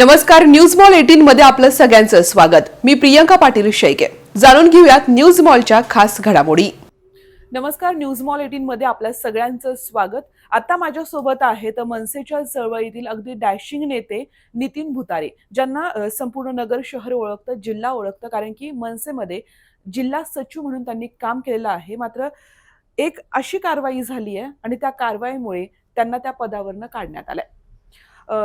नमस्कार news mall eighteen मध्ये आपलं सगळ्यांचं स्वागत. मी प्रियंका पाटील शेळके. जाणून घेऊयात न्यूज मॉलच्या खास घडामोडी. नमस्कार न्यूज मॉल एटीन मध्ये आपल्या सगळ्यांचं स्वागत. आता माझ्यासोबत आहेत मनसेच्या चळवळीतील अगदी डॅशिंग नेते नितीन भुतारे ज्यांना संपूर्ण नगर शहर ओळखतं जिल्हा ओळखतं कारण की मनसेमध्ये जिल्हा सचिव म्हणून त्यांनी काम केलेलं आहे. मात्र एक अशी कारवाई झाली आहे आणि त्या कारवाईमुळे त्यांना त्या पदावरनं काढण्यात आलं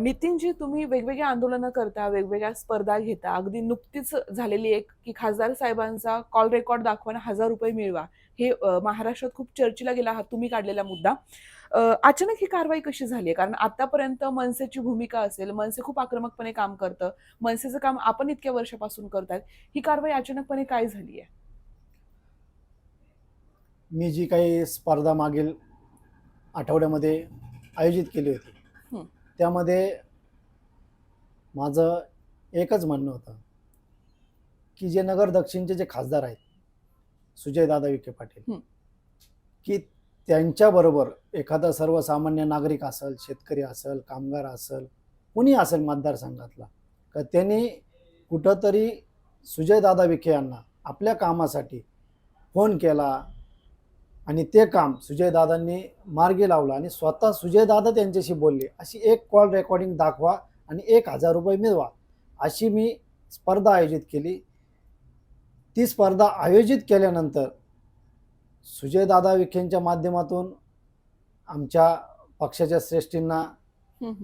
नितीनजी तुम्ही वेगवेगळी आंदोलनं करता वेगवेगळ्या स्पर्धा घेता. अगदी नुकतीच झालेली एक की खासदार साहेबांचा कॉल रेकॉर्ड दाखवून हजार रुपये मिळवा. हे महाराष्ट्रात खूप चर्चेला गेला हा तुम्ही काढलेला मुद्दा. अचानक ही कारवाई कशी झाली? आहे कारण आतापर्यंत मनसेची भूमिका असेल मनसे खूप आक्रमकपणे काम करतं मनसेचं काम आपण इतक्या वर्षापासून करतात ही कारवाई अचानकपणे काय झाली आहे मी जी काही स्पर्धा मागील आठवड्यामध्ये आयोजित केली होती त्यामध्ये माझं एकच म्हणणं होतं की जे नगर दक्षिणचे जे खासदार आहेत सुजयदादा विखे पाटील. की त्यांच्याबरोबर एखादा सर्वसामान्य नागरिक असेल शेतकरी असेल कामगार असेल कुणी असेल मतदारसंघातला का त्यांनी कुठंतरी सुजयदादा विखे यांना आपल्या कामासाठी फोन केला आणि ते काम सुजयदादांनी मार्गी लावलं आणि स्वतः सुजयदादा त्यांच्याशी बोलले. अशी एक कॉल रेकॉर्डिंग दाखवा आणि एक हजार रुपये मिळवा. अशी मी स्पर्धा आयोजित केली. ती स्पर्धा आयोजित केल्यानंतर सुजयदादा विखेंच्या माध्यमातून आमच्या पक्षाच्या श्रेष्ठींना.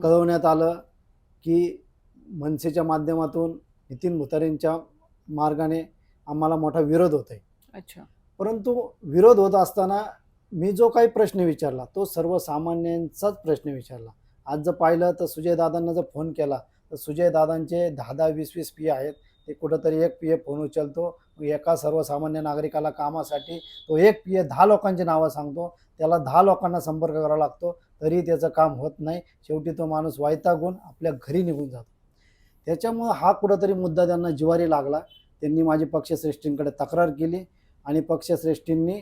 कळवण्यात आलं की मनसेच्या माध्यमातून नितीन भुतारेंच्या मार्गाने आम्हाला मोठा विरोध होत आहे अच्छा. परंतु विरोध होत असताना मी जो काही प्रश्न विचारला तो सर्वसामान्यांचाच प्रश्न विचारला. आज जर पाहिलं तर सुजयदादांना जर फोन केला तर सुजयदादांचे दहा दहा वीस वीस पी आहेत. ते कुठंतरी एक पी ए फोन उचलतो. एका सर्वसामान्य नागरिकाला कामासाठी तो एक पी ए दहा लोकांची नावं सांगतो. त्याला दहा लोकांना संपर्क करावा लागतो. तरी त्याचं काम होत नाही. शेवटी तो माणूस वायतागून आपल्या घरी निघून जातो. त्याच्यामुळं हा कुठंतरी मुद्दा त्यांना जिवारी लागला. त्यांनी माझी पक्षश्रेष्ठींकडे तक्रार केली. आणि पक्षश्रेष्ठींनी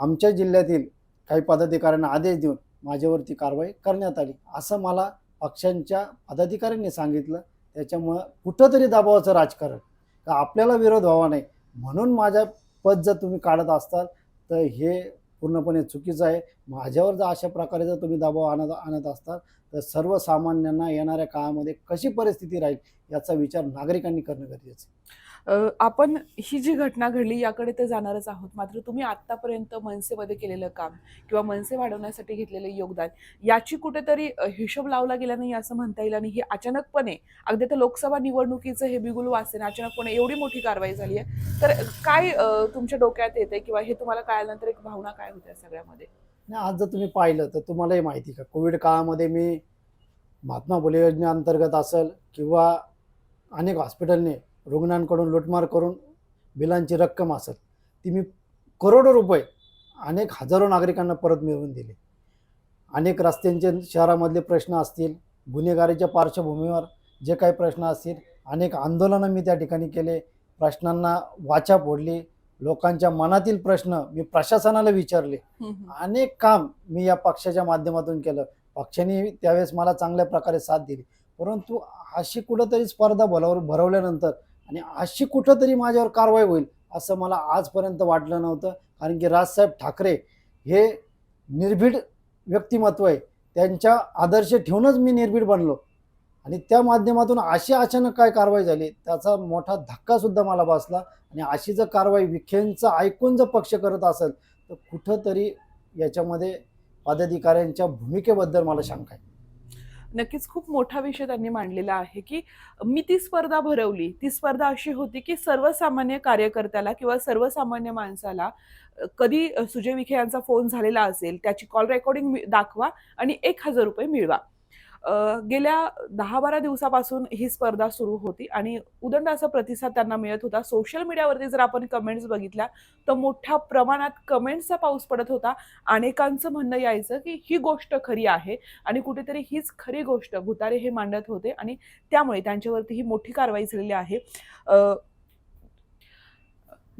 आमच्या जिल्ह्यातील काही पदाधिकाऱ्यांना आदेश देऊन माझ्यावरती कारवाई करण्यात आली. असं मला पक्षांच्या पदाधिकाऱ्यांनी सांगितलं. त्याच्यामुळं कुठंतरी दाबावाचं राजकारण. का आपल्याला विरोध व्हावा नाही. म्हणून माझ्या पद जर तुम्ही काढत असताल तर हे पूर्णपणे चुकीचं आहे. माझ्यावर जर अशा प्रकारे जर तुम्ही दबाव आणत आणत असताल तर सर्वसामान्यांना येणाऱ्या काळामध्ये कशी परिस्थिती राहील याचा विचार नागरिकांनी करणं गरजेचं आहे. आपण ही जी घटना घडली याकडे तर जाणारच आहोत. मात्र तुम्ही आतापर्यंत मनसेमध्ये केलेलं काम किंवा मनसे वाढवण्यासाठी घेतलेलं योगदान याची कुठेतरी हिशोब लावला गेला नाही असं म्हणता येईल आणि ही अचानकपणे अगदी तर लोकसभा निवडणुकीचं हे बिगुल वाचेन अचानकपणे एवढी मोठी कारवाई झाली आहे. तर काय तुमच्या डोक्यात येते किंवा हे तुम्हाला कळल्यानंतर एक भावना काय होत्या सगळ्यामध्ये? नाही आज जर तुम्ही पाहिलं तर तुम्हालाही माहिती का कोविड काळामध्ये मी महात्मा फुले योजनेअंतर्गत असेल किंवा अनेक हॉस्पिटलने रुग्णांकडून लुटमार करून बिलांची रक्कम असेल ती मी करोडो रुपये अनेक हजारो नागरिकांना परत मिळवून दिले. अनेक रस्त्यांचे शहरामधले प्रश्न असतील गुन्हेगारीच्या पार्श्वभूमीवर जे काही प्रश्न असतील अनेक आंदोलनं मी त्या ठिकाणी केले प्रश्नांना वाचा फोडली लोकांच्या मनातील प्रश्न मी प्रशासनाला विचारले. अनेक काम मी या पक्षाच्या माध्यमातून केलं. पक्षाने त्यावेळेस मला चांगल्या प्रकारे साथ दिली. परंतु अशी कुठंतरी स्पर्धा भरव भरवल्यानंतर आणि अशी कुठंतरी माझ्यावर कारवाई होईल असं मला आजपर्यंत वाटलं नव्हतं. कारण की राजसाहेब ठाकरे हे निर्भीड व्यक्तिमत्व आहे. त्यांच्या आदर्श ठेवूनच मी निर्भीड बनलो. आणि त्या माध्यमातून अशी अचानक काय कारवाई झाली त्याचा मोठा धक्कासुद्धा मला बसला. आणि अशी जर कारवाई विखेंचं ऐकून जर पक्ष करत असेल तर कुठंतरी याच्यामध्ये पदाधिकाऱ्यांच्या भूमिकेबद्दल मला शंका आहे. नक्कीच खूप मोठा विषय त्यांनी मांडलेला आहे की मी ती स्पर्धा भरवली ती स्पर्धा अशी होती की सर्वसामान्य कार्यकर्त्याला किंवा सर्वसामान्य माणसाला कधी सुजय विखे यांचा फोन झालेला असेल त्याची कॉल रेकॉर्डिंग दाखवा आणि एक हजार रुपये मिळवा. गेल्या दहा बारा दिवसापासून ही स्पर्धा सुरू होती आणि उदंड असा प्रतिसाद त्यांना मिळत होता. सोशल मीडियावरती जर आपण कमेंट्स बघितल्या तर मोठ्या प्रमाणात कमेंट्सचा पाऊस पडत होता. अनेकांचं म्हणणं यायचं की ही गोष्ट खरी आहे आणि कुठेतरी हीच खरी गोष्ट भुतारे हे मांडत होते आणि त्यामुळे त्यांच्यावरती ही मोठी कारवाई झालेली आहे.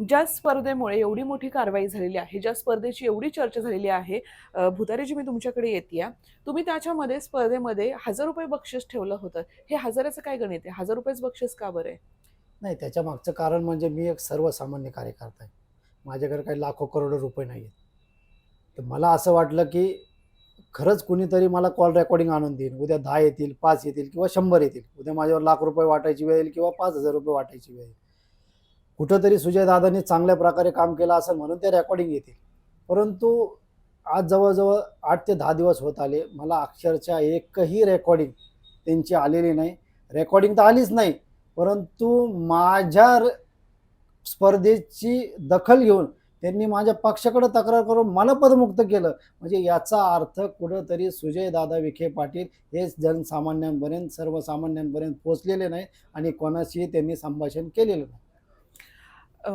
ज्या स्पर्धेमुळे एवढी मोठी कारवाई झालेली आहे ज्या स्पर्धेची एवढी चर्चा झालेली आहे अ, भुतारेजी मी तुमच्याकडे येते तुम्ही त्याच्यामध्ये स्पर्धेमध्ये हजार रुपये बक्षीस ठेवलं होतं. हे हजाराचं काय गणित आहे? हजार रुपयेच बक्षीस का बरं आहे? नाही त्याच्या मागचं कारण म्हणजे मी एक सर्वसामान्य कार्यकर्ता आहे. माझ्याकडे काही लाखो करोडो रुपये नाही आहेत. तर मला असं वाटलं की खरंच कुणीतरी मला कॉल रेकॉर्डिंग आणून देईल उद्या दहा येतील पाच येतील किंवा शंभर येतील. उद्या माझ्यावर लाख रुपये वाटायची वेळ येईल किंवा पाच हजार रुपये वाटायची वेळ येईल. कुठंतरी सुजय दादांनी चांगल्या प्रकारे काम केलं असेल म्हणून ते रेकॉर्डिंग येतील. परंतु आज जवळजवळ आठ ते दहा दिवस होत आले. मला अक्षरशः एकही रेकॉर्डिंग त्यांची आलेली नाही. रेकॉर्डिंग तर आलीच नाही. परंतु माझ्या स्पर्धेची दखल घेऊन त्यांनी माझ्या पक्षाकडे तक्रार करून मला पदमुक्त केलं. म्हणजे याचा अर्थ कुठंतरी सुजयदादा विखे पाटील हे जनसामान्यांपर्यंत सर्वसामान्यांपर्यंत पोचलेले नाही आणि कोणाशी त्यांनी संभाषण केलेलं नाही. अ,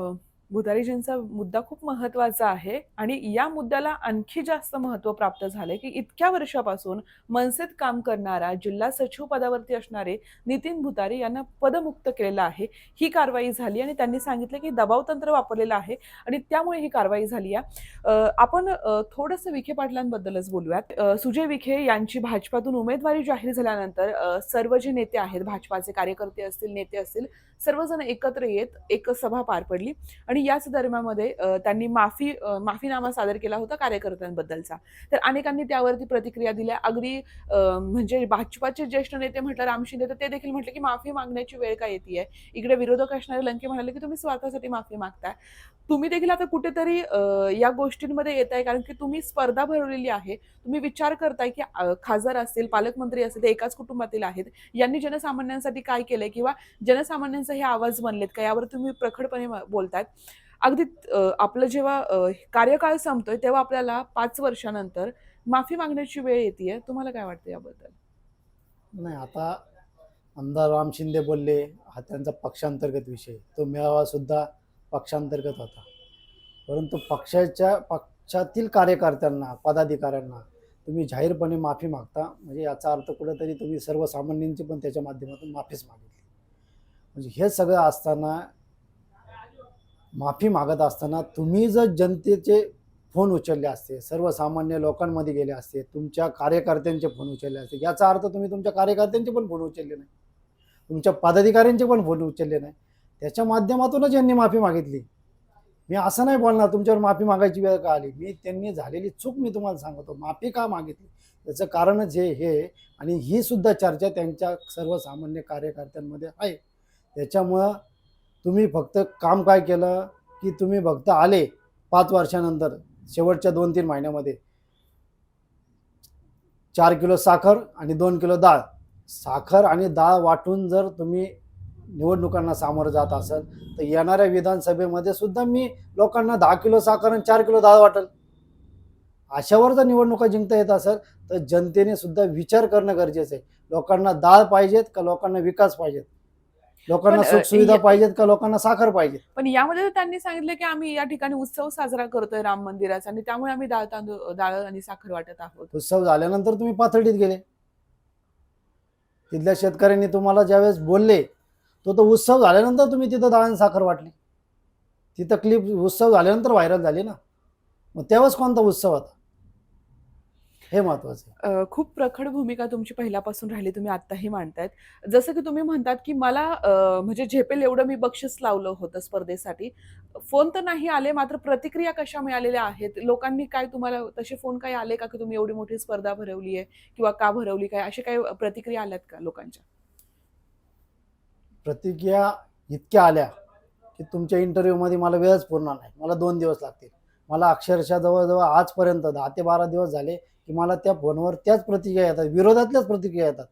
मुद्दा खूप महत्त्वाचा आहे आणि या मुद्द्याला आणखी जास्त महत्त्व प्राप्त झालंय की इतक्या वर्षापासून मनसेत काम करणारा जिल्हा सचिव पदावरती असणारे नितीन भुतारी यांना पदमुक्त केलेलं आहे. ही कारवाई झाली आणि त्यांनी सांगितलं की दबाव तंत्र वापरलेलं आहे आणि त्यामुळे ही कारवाई झाली आहे. आपण थोडंसं विखे पाटलांबद्दलच बोलूयात. सुजय विखे यांची भाजपातून उमेदवारी जाहीर झाल्यानंतर सर्व जे नेते आहेत भाजपाचे कार्यकर्ते असतील नेते असतील सर्वजण एकत्र येत एक सभा पार पडली. आणि याच दरम्यानमध्ये त्यांनी माफी माफीनामा सादर केला होता कार्यकर्त्यांबद्दलचा. तर अनेकांनी त्यावरती प्रतिक्रिया दिल्या. अगदी म्हणजे भाजपाचे ज्येष्ठ नेते म्हटलं राम शिंदे तर ते देखील म्हटले की माफी मागण्याची वेळ काय येते इकडे विरोधक असणारे लंके म्हणाले की तुम्ही स्वार्थासाठी माफी मागताय. तुम्ही देखील आता कुठेतरी या गोष्टींमध्ये येत आहे कारण की तुम्ही स्पर्धा भरवलेली आहे. तुम्ही विचार करताय की खासदार असतील पालकमंत्री असतील ते एकाच कुटुंबातील आहेत. यांनी जनसामान्यांसाठी काय केलंय? किंवा जनसामान्यांचे हे आवाज बनलेत का यावर तुम्ही प्रखडपणे बोलतात बोलतायत. अगदी आपलं जेव्हा कार्यकाळ संपतोय तेव्हा आपल्याला पाच वर्षानंतर माफी मागण्याची वेळ येते तुम्हाला काय वाटतं याबद्दल? नाही आता आमदार राम शिंदे बोलले हा त्यांचा पक्षांतर्गत विषय. तो मेळावा सुद्धा पक्षांतर्गत होता. परंतु पक्षाच्या पक्षातील कार्यकर्त्यांना पदाधिकाऱ्यांना तुम्ही जाहीरपणे माफी मागता. म्हणजे याचा अर्थ कुठेतरी तुम्ही सर्वसामान्यांची पण त्याच्या माध्यमातून माफीच मागितली. म्हणजे हे सगळं असताना माफी मागत असताना तुम्ही जर जनतेचे फोन उचलले असते सर्वसामान्य लोकांमध्ये गेले असते तुमच्या कार्यकर्त्यांचे फोन उचलले असते याचा अर्थ तुम्ही तुमच्या कार्यकर्त्यांचे पण फोन उचलले नाही. तुमच्या पदाधिकाऱ्यांचे पण फोन उचलले नाही. त्याच्या माध्यमातूनच यांनी माफी मागितली. मी असं नाही बोलणार तुमच्यावर माफी मागायची वेळ का आली? मी त्यांनी झालेली चूक मी तुम्हाला सांगतो. माफी का मागितली? त्याचं कारणच हे हे आणि ही सुद्धा चर्चा त्यांच्या सर्वसामान्य कार्यकर्त्यांमध्ये आहे. त्याच्यामुळं तुम्ही फक्त काम काय केलं की तुम्ही फक्त आले पाच वर्षानंतर शेवटच्या दोन तीन महिन्यामध्ये. चार किलो साखर आणि दोन किलो डाळ. साखर आणि डाळ वाटून जर तुम्ही निवडणुकांना सामोरं जात असाल तर येणाऱ्या विधानसभेमध्ये सुद्धा मी लोकांना दहा किलो साखर आणि चार किलो डाळ वाटेल. अशावर जर निवडणुका जिंकता येत असेल तर जनतेने सुद्धा विचार करणं गरजेचं आहे. लोकांना डाळ पाहिजेत का लोकांना विकास पाहिजेत? लोकांना पण, अ, सुखसुविधा या- पाहिजेत का? लोकांना साखर पाहिजे. पण यामध्ये तर त्यांनी सांगितलं की आम्ही या ठिकाणी उत्सव साजरा करतोय राम मंदिराचा आणि त्यामुळे आम्ही डाळ तांदूळ डाळ आणि साखर वाटत आहोत. उत्सव झाल्यानंतर तुम्ही पाथर्डीत गेले. तिथल्या शेतकऱ्यांनी तुम्हाला ज्यावेळेस बोलले तो तो उत्सव झाल्यानंतर तुम्ही तिथं डाळ आणि साखर वाटली. तिथं क्लिप उत्सव झाल्यानंतर व्हायरल झाली ना? मग तेव्हाच कोणता उत्सव होता? हे महत्वाचं आहे. अ, खूप प्रखर भूमिका तुमची पहिल्यापासून राहिली तुम्ही आत्ताही मांडतायत. जसं की तुम्ही म्हणतात की मला अ, म्हणजे झेपेल एवढं मी बक्षीस लावलं होतं स्पर्धेसाठी. फोन तर नाही आले मात्र प्रतिक्रिया कशा मिळालेल्या आहेत? लोकांनी काय तुम्हाला तसे फोन काही आले का की तुम्ही एवढी मोठी स्पर्धा भरवली आहे किंवा का भरवली काय? असे काही प्रतिक्रिया आल्यात का लोकांच्या? प्रतिक्रिया इतक्या आल्या की तुमच्या इंटरव्ह्यूमध्ये मला वेळच पुरणार नाही. मला दोन दिवस लागतील. मला अक्षरशः जवळजवळ आजपर्यंत दहा ते बारा दिवस झाले की मला त्या फोनवर त्याच प्रतिक्रिया येतात विरोधातल्याच प्रतिक्रिया येतात.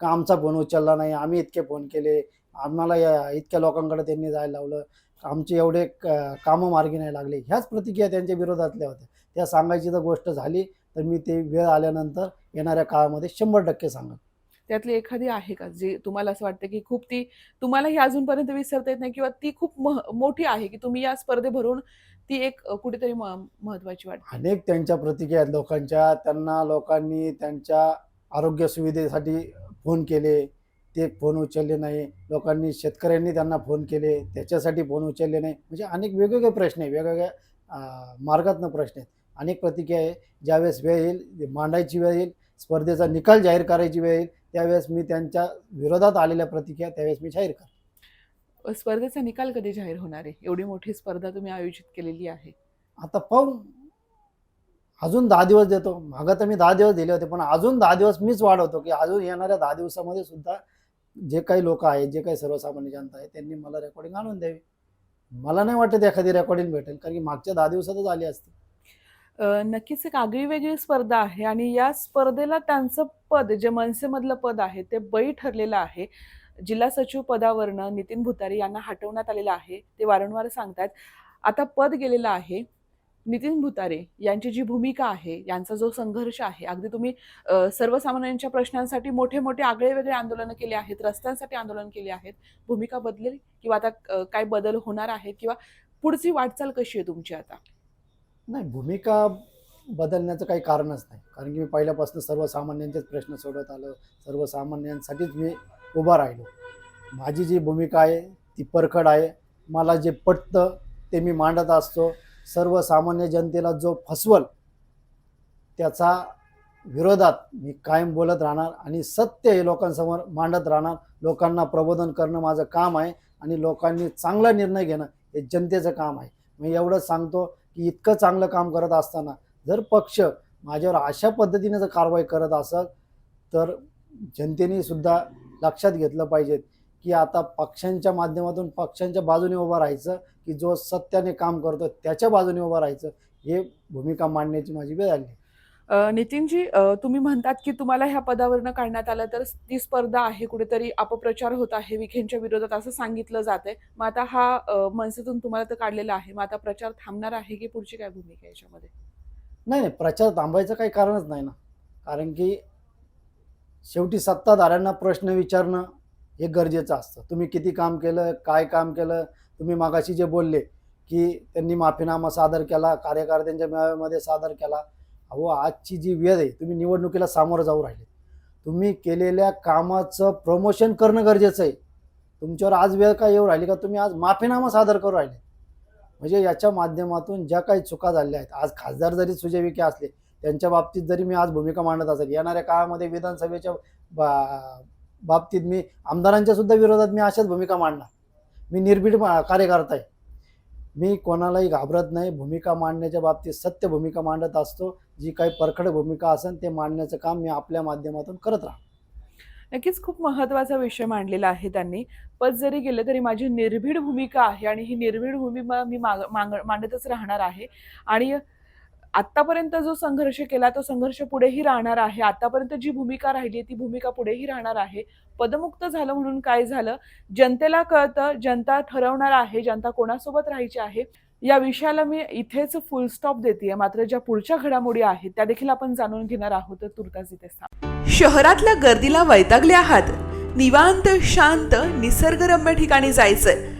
का आमचा फोन उचलला नाही? आम्ही इतके फोन केले. आम्हाला या इतक्या लोकांकडे त्यांनी जायला लावलं. आमचे एवढे क- कामं मार्गी नाही लागले. ह्याच प्रतिक्रिया त्यांच्या विरोधातल्या होत्या. त्या सांगायची जर गोष्ट झाली तर मी ते वेळ आल्यानंतर येणाऱ्या काळामध्ये शंभर टक्के सांगत त्यातली एखादी आहे का? जी तुम्हाला असं वाटतं की खूप ती तुम्हाला ही अजूनपर्यंत विसरता येत नाही किंवा ती खूप मह- मोठी आहे की तुम्ही या स्पर्धे भरून ती एक कुठेतरी म- महत्वाची वाटते. अनेक त्यांच्या प्रतिक्रिया आहेत लोकांच्या. त्यांना लोकांनी त्यांच्या आरोग्य सुविधेसाठी फोन केले. ते फोन उचलले नाही. लोकांनी शेतकऱ्यांनी त्यांना फोन केले. त्याच्यासाठी फोन उचलले नाही. म्हणजे अनेक वेगवेगळे प्रश्न आहे वेगवेगळ्या मार्गातनं प्रश्न आहेत. अनेक प्रतिक्रिया आहे. ज्यावेळेस वेळ येईल मांडायची वेळ येईल स्पर्धेचा निकाल जाहीर करायची वेळ येईल त्यावेळेस मी त्यांच्या विरोधात आलेल्या प्रतिक्रिया त्यावेळेस मी जाहीर कर स्पर्धेचा निकाल कधी जाहीर होणार आहे? एवढी मोठी स्पर्धा तुम्ही आयोजित केलेली आहे. आता पाहू. अजून दहा दिवस देतो. मागं तर मी दहा दिवस दिले होते पण अजून दहा दिवस मीच वाढवतो की अजून येणाऱ्या दहा दिवसामध्ये सुद्धा जे काही लोक आहेत जे काही सर्वसामान्य जनता आहे त्यांनी मला रेकॉर्डिंग आणून द्यावी. मला नाही वाटत एखादी रेकॉर्डिंग भेटेल कारण की मागच्या दहा दिवसातच आली असती. नक्कीच एक आगळी वेगळी स्पर्धा आहे आणि या स्पर्धेला त्यांचं पद जे मनसेमधलं पद आहे ते बळी ठरलेलं आहे. जिल्हा सचिव पदावरनं नितीन भुतारी यांना हटवण्यात आलेलं आहे ते वारंवार सांगतात आता पद गेलेलं आहे नितीन भुतारे यांची जी भूमिका आहे यांचा जो संघर्ष आहे अगदी तुम्ही सर्वसामान्यांच्या प्रश्नांसाठी मोठे मोठे आगळे वेगळे आंदोलनं केले आहेत रस्त्यांसाठी आंदोलन केले आहेत. भूमिका बदलेल किंवा आता काय बदल होणार आहेत किंवा पुढची वाटचाल कशी आहे तुमची आता? नाही भूमिका बदलण्याचं काही कारणच नाही. कारण की मी पहिल्यापासून सर्वसामान्यांचेच प्रश्न सोडवत आलो. सर्वसामान्यांसाठीच मी उभा राहिलो. माझी जी भूमिका आहे ती परखड आहे. मला जे पटतं ते मी मांडत असतो. सर्वसामान्य जनतेला जो फसवल त्याचा विरोधात मी कायम बोलत राहणार आणि सत्य हे लोकांसमोर मांडत राहणार. लोकांना प्रबोधन करणं माझं काम आहे आणि लोकांनी चांगला निर्णय घेणं हे जनतेचं काम आहे. मी एवढंच सांगतो की इतकं चांगलं काम करत असताना जर पक्ष माझ्यावर अशा पद्धतीने जर कारवाई करत असेल तर जनतेने सुद्धा लक्षात घेतलं पाहिजे की आता पक्षांच्या माध्यमातून पक्षांच्या बाजूने उभं राहायचं की जो सत्याने काम करतो त्याच्या बाजूने उभं राहायचं हे भूमिका मांडण्याची माझी वेळ आली. नितीनजी तुम्ही म्हणतात की तुम्हाला ह्या पदावरनं काढण्यात आलं तर ती स्पर्धा आहे कुठेतरी अपप्रचार होत आहे विखेंच्या विरोधात असं सांगितलं जात आहे. मग आता हा मनसेतून तुम्हाला तर काढलेला आहे. मग आता प्रचार थांबणार आहे की पुढची काय भूमिका याच्यामध्ये? नाही नाही प्रचार थांबायचं काही कारणच नाही ना. कारण की शेवटी सत्ताधाऱ्यांना प्रश्न विचारणं हे गरजेचं असतं. तुम्ही किती काम केलं काय काम केलं? तुम्ही मागाशी जे बोलले की त्यांनी माफीनामा सादर केला कार्यकर्त्यांच्या मेळाव्यामध्ये सादर केला. अहो आजची जी वेळ आहे तुम्ही निवडणुकीला सामोरं जाऊ राहिले तुम्ही केलेल्या कामाचं प्रमोशन करणं गरजेचं आहे. तुमच्यावर आज वेळ काय येऊ राहिली का? तुम्ही आज माफीनामा सादर करू राहिले. म्हणजे याच्या माध्यमातून ज्या काही चुका झाल्या आहेत आज खासदार जरी सुजय विखे असले त्यांच्या बाबतीत जरी मी आज भूमिका मांडत असेल येणाऱ्या काळामध्ये विधानसभेच्या बा बाबतीत मी आमदारांच्या सुद्धा विरोधात मी अशाच भूमिका मांडणार. मी निर्भीड कार्यकर्ता आहे. मी कोणालाही घाबरत नाही. भूमिका मांडण्याच्या बाबतीत सत्य भूमिका मांडत असतो. जी काही परखड भूमिका असेल ते मांडण्याचं काम मी आपल्या माध्यमातून करत राहतो. नक्कीच खूप महत्त्वाचा विषय मांडलेला आहे त्यांनी. पद जरी गेलं तरी माझी निर्भीड भूमिका आहे आणि ही निर्भीड भूमिका मी माग माग- मांडतच राहणार आहे. आणि आतापर्यंत जो संघर्ष केला तो संघर्ष पुढेही राहणार आहे. आतापर्यंत जी भूमिका राहिली ती भूमिका पुढेही राहणार आहे. पदमुक्त झालं म्हणून काय झालं? जनतेला कळतं जनता ठरवणार आहे जनता कोणासोबत राहायची आहे? या विषयाला मी इथेच फुल स्टॉप देते मात्र ज्या पुढच्या घडामोडी आहेत त्या देखील आपण जाणून घेणार आहोत. तर तुर्तास इथे शहरातल्या गर्दीला वैतागले आहात. निवांत शांत निसर्गरम्य ठिकाणी जायचंय.